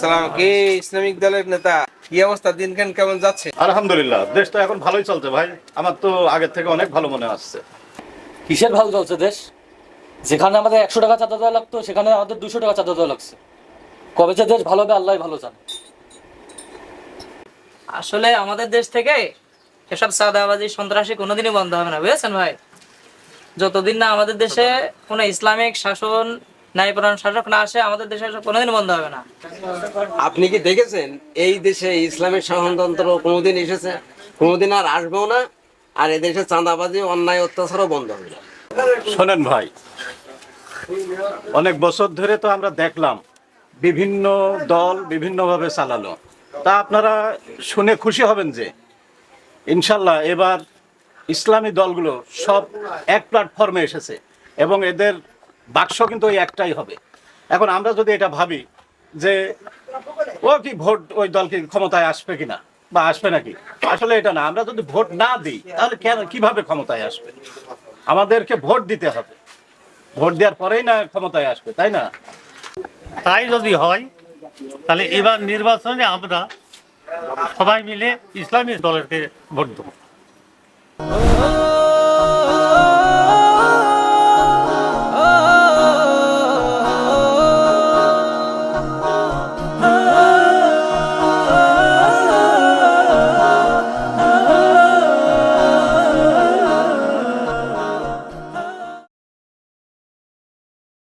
সালাম কি ইসলামিক দলের নেতা? কি অবস্থা? কেমন যাচ্ছে? আলহামদুলিল্লাহ দেশ তো এখন ভালোই চলছে ভাই। আমার তো আগের থেকে অনেক ভালো মনে আসছে। কিসের ভালো চলছে দেশ? যেখানে আমাদের একশো টাকা চাঁদা দেওয়া লাগতো সেখানে আমাদের দুশো টাকা চাঁদা দেওয়া লাগছে। কবে যে দেশ ভালো হবে আল্লাহ ভালো জানে। আসলে আমাদের দেশ থেকে এসব সাদাবাজি সন্ত্রাসী কোনোদিনই বন্ধ হবে না বুঝেছেন ভাই? যতদিন না আমাদের দেশে কোনো ইসলামিক শাসন ন্যায়পরায়ণ শাসক না আসে আমাদের দেশে এসব কোনোদিন বন্ধ হবে না। আপনি কি দেখেছেন? এই দেশে ইসলামিক শাসনতন্ত্র কোনোদিন এসেছে? কোনোদিন আর আসবেও না আর এদেশে চাঁদাবাজি অন্যায় অত্যাচারও বন্ধ হবে না। শোনেন ভাই অনেক বছর ধরে তো আমরা দেখলাম বিভিন্ন দল বিভিন্নভাবে চালালো। তা আপনারা শুনে খুশি হবেন যে ইনশাল্লাহ এবার ইসলামী দলগুলো সব এক প্ল্যাটফর্মে এসেছে এবং এদের বাক্স কিন্তু ওই একটাই হবে। এখন আমরা যদি এটা ভাবি যে ও কি ভোট ওই দল কি ক্ষমতায় আসবে কিনা বা আসবে নাকি? আসলে এটা না। আমরা যদি ভোট না দিই, তাহলে কেন, কীভাবে ক্ষমতায় আসবে? আমাদেরকে ভোট দিতে হবে। ভোট দেওয়ার পরেই না ক্ষমতায় আসবে, তাই না? তাই যদি হয়, তাহলে এবার নির্বাচনে আমরা সবাই মিলে ইসলামী দলেরকে ভোট দেবো।